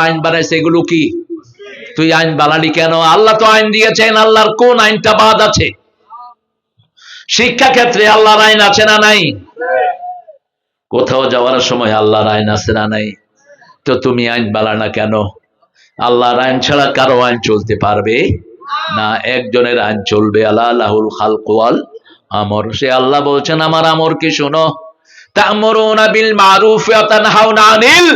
আইন বানাইছে, এগুলো কি? তুই আইন বানালি কেন? আল্লাহ তো আইন দিয়েছেন, আল্লাহর কোন আইনটা বাদ আছে? শিক্ষা ক্ষেত্রে আল্লাহর আইন আছে না নাই? কোথাও যাওয়ার সময় আল্লাহর আইন আছে না নাই? তো তুমি আইন বালা না কেন? আল্লাহর আইন ছাড়া কারও আইন চলতে পারবে না? একজনের আইন চলবে আল্লাহ আল্লাহুল খালকওয়াল আমর। সে আল্লাহ বলছেন, আমার আমর কি শোনো? তা'মুরুনা বিল মারুফ ওয়া তানহাউনা আনিল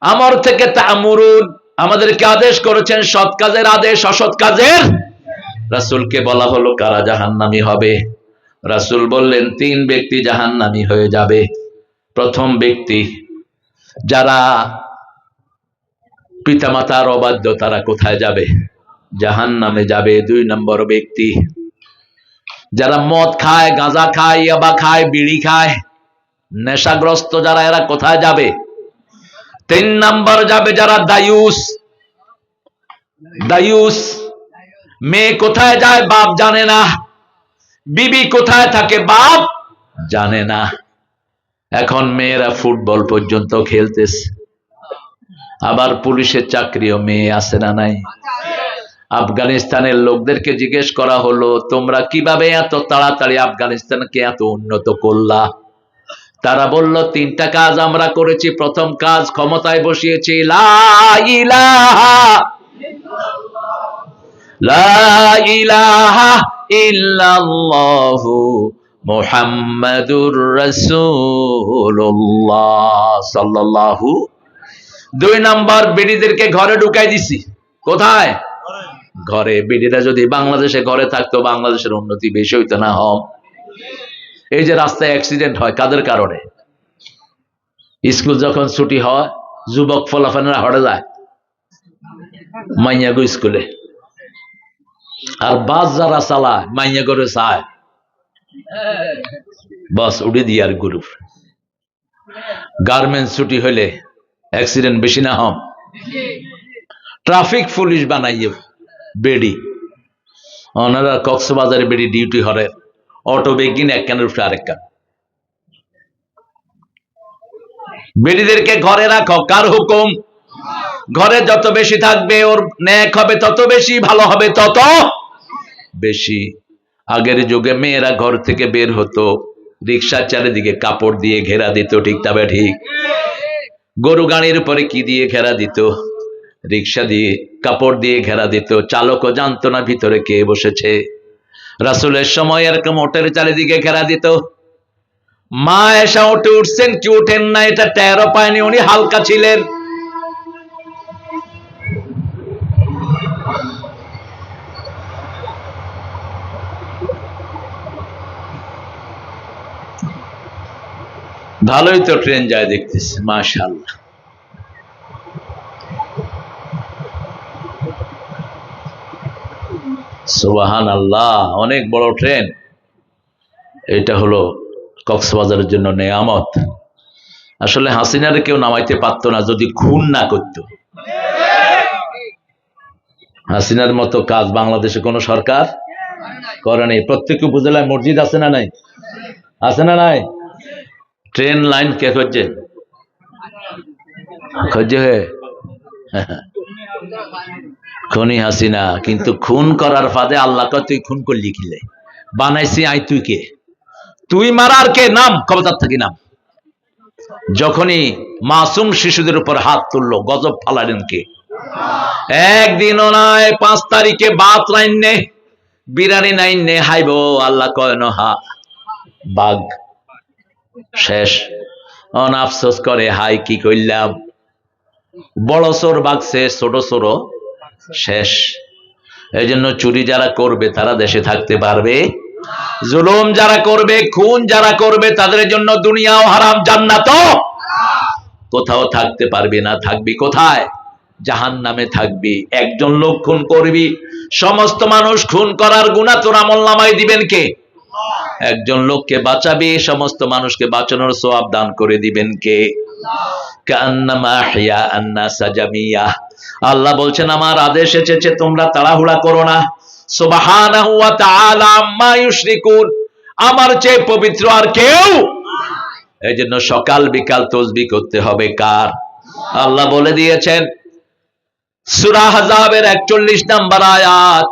আমর থেকে তা'মুরুন, আমাদেরকে আদেশ করেছেন সৎ কাজের আদেশ, অসৎ কাজের। রাসূলকে বলা হলো, কারা জাহান্নামী হবে? রাসূল বললেন, তিন ব্যক্তি জাহান্নামী হয়ে যাবে। প্রথম ব্যক্তি, যারা পিতামাতার অবাধ্য, তারা কোথায় যাবে? জাহান নামে যাবে। দুই নম্বর ব্যক্তি, যারা মদ খায়, গাঁজা খায়, ইয়াবা খায়, বিড়ি খায়, নেশাগ্রস্ত যারা, এরা কোথায় যাবে? তিন নম্বর যাবে যারা দায়ুস। দায়ুস। মেয়ে কোথায় যায় বাপ জানে না। বিবি কোথায় থাকে বাপ জানে না। এখন মেয়েরা ফুটবল পর্যন্ত খেলতেছে। আবার পুলিশের চাকরিও মেয়ে আছে না নাই। আফগানিস্তানের লোকদেরকে জিজ্ঞেস করা হলো, তোমরা কীভাবে এত তাড়াতাড়ি আফগানিস্তানকে এত উন্নত করলা? তারা বলল, তিনটা কাজ আমরা করেছি। প্রথম কাজ ক্ষমতায় বসিয়েছি সাল্লাল্লাহু। দুই নাম্বার, বেডিদেরকে ঘরে ঢুকাই দিছি। কোথায়? ঘরে। বেডিরা যদি বাংলাদেশে ঘরে থাকতো, বাংলাদেশের উন্নতি বেশি হইতো না, হম। এই যে রাস্তায় অ্যাক্সিডেন্ট হয়, কাদের কারণে? স্কুল যখন ছুটি হয়, যুবক ফলাফানেরা হটে যায়, মাইয়াগো স্কুলে। আর বাস যারা চালায় মাইয়া চায়। বাস উড়ে দিয়ে আর গুরু। গার্মেন্টস ছুটি হলে অ্যাক্সিডেন্ট বেশি না হম। ট্রাফিক পুলিশ বানাইয়ে বেডি। ওনারা কক্সবাজারে বেডি ডিউটি হরে। অটো বেগিন এক কানের উপরে আরেক কান বেডিদেরকে ঘরে রাখো, কার হুকুম। ঘরে যত বেশি থাকবে, ওর ন্যাক হবে, তত বেশি ভালো হবে, তত বেশি। আগের যুগে মেয়েরা ঘর থেকে বের হতো, রিক্সার চারিদিকে কাপড় দিয়ে ঘেরা দিত, ঠিক তবে ঠিক। গরু গাড়ির উপরে কি দিয়ে ঘেরা দিত? রিক্সা দিয়ে কাপড় দিয়ে ঘেরা দিত, চালকও জানতো না ভিতরে কে বসেছে। রাসুলের সময় এরকম ওটের চারিদিকে ঘেরা দিত। মা এসা উঠে উঠছেন, কি উঠেন না, এটা টেরো পায়নি উনি, হালকা ছিলেন। ভালোই তো ট্রেন যায় দেখতেছি মাশাল্লাহ সুবাহান আল্লাহ অনেক বড় ট্রেন এটা হলো কক্সবাজারের জন্য নেয়ামত। আসলে হাসিনারে কেউ নামাইতে পারতো না যদি খুন না করতো। হাসিনার মতো কাজ বাংলাদেশে কোনো সরকার করে নেই। প্রত্যেক উপজেলায় মসজিদ আছে না নাই? আছে না নাই? ট্রেন লাইন কে খুঁজছে খুঁজছে হে? খনি হাসিনা, কিন্তু খুন করার ফাঁদে আল্লাহকে তুই খুন করলি কিলে বানাইছি আই তুই কে? তুই মারার কে? নাম কবতার থাকি নাম। যখনই মাসুম শিশুদের উপর হাত তুললো, গজব ফালালেন কে? একদিনও নয় পাঁচ তারিখে বাত লাইন নে বিরানি নাইন নে হাইব, আল্লাহ কয় হা, বাঘ, শেষ। অন আফসোস করে, হাই, কি করলাম বড় চোর বাগছে, ছোট চোর শেষ। এই জন্য চুরি যারা করবে, তারা দেশে থাকতে পারবে। জুলুম যারা করবে, খুন যারা করবে, তাদের জন্য দুনিয়াও হারাম জান্নাত কোথাও থাকতে পারবি না, থাকবি কোথায়? জাহান নামে থাকবি। একজন লোক খুন করবি, সমস্ত মানুষ খুন করার গুণা তোর আমল নামাই দিবেন কে? একজন লোককে বাঁচাবি, সমস্ত মানুষকে বাঁচানোর সোয়াব দান করে দিবেন কে? আল্লাহ বলছেন, আমার আদেশ এসেছে, তোমরা তাড়াহুড়া করো না। আমার চেয়ে পবিত্র আর কেউ এই জন্য সকাল বিকাল তসবি করতে হবে কার? আল্লাহ বলে দিয়েছেন, সূরা হাজাবের 41 নাম্বার আয়াত